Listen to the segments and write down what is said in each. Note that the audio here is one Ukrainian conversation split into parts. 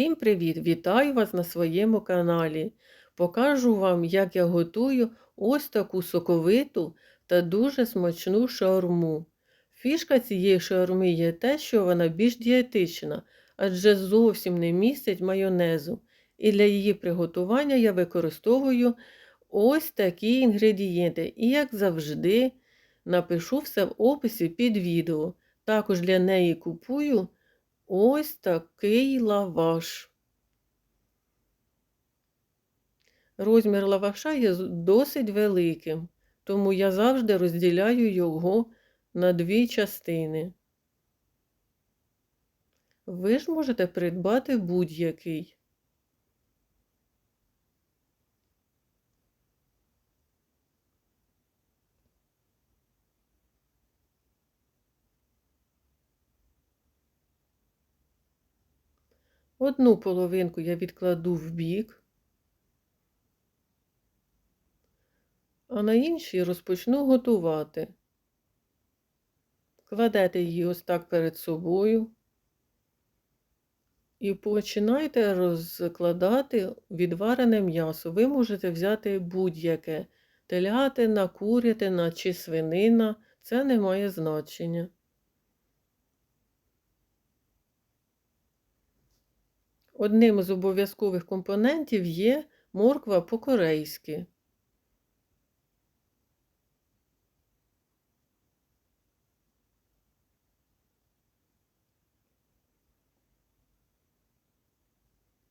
Всім привіт! Вітаю вас на своєму каналі. Покажу вам, як я готую ось таку соковиту та дуже смачну шаурму. Фішка цієї шаурми є те, що вона більш дієтична, адже зовсім не містить майонезу. І для її приготування я використовую ось такі інгредієнти. І, як завжди, напишу все в описі під відео. Також для неї купую. Ось такий лаваш. Розмір лаваша є досить великим, тому я завжди розділяю його на дві частини. Ви ж можете придбати будь-який. Одну половинку я відкладу в бік, а на іншій розпочну готувати. Кладете її ось так перед собою і починайте розкладати відварене м'ясо. Ви можете взяти будь-яке телятина, курятина чи свинина, це не має значення. Одним з обов'язкових компонентів є морква по-корейськи.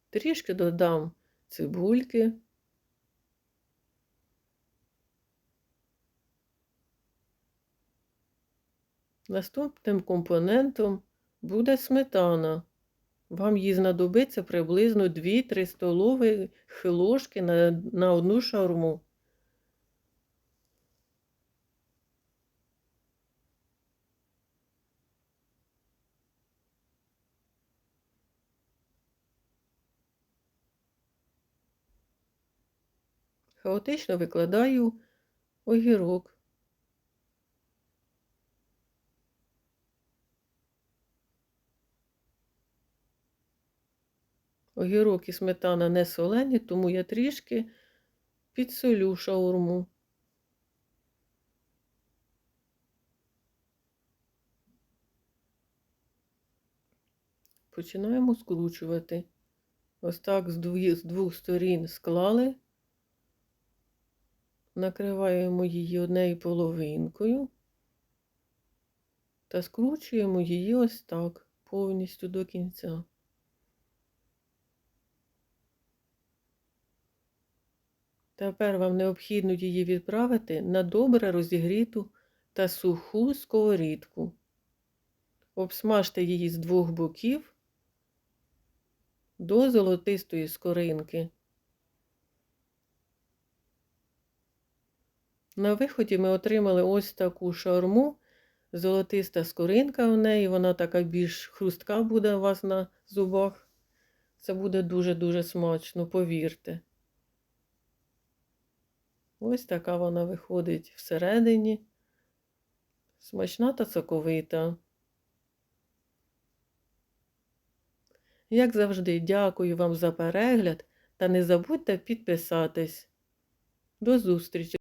Трішки додам цибульки. Наступним компонентом буде сметана. Вам їй знадобиться приблизно 2-3 столові ложки на, на одну шаурму. Хаотично викладаю огірок. Огірок і сметана не солені, тому я трішки підсолю шаурму. Починаємо скручувати. Ось так з двох, з двох сторін склали, накриваємо її однією половинкою та скручуємо її ось так повністю до кінця. Тепер вам необхідно її відправити на добре розігріту та суху сковорідку. Обсмажте її з двох боків до золотистої скоринки. На виході ми отримали ось таку шаурму, золотиста скоринка в неї, вона така більш хрустка буде у вас на зубах. Це буде дуже-дуже смачно, повірте. Ось така вона виходить всередині. Смачна та соковита. Як завжди, дякую вам за перегляд та не забудьте підписатись. До зустрічі!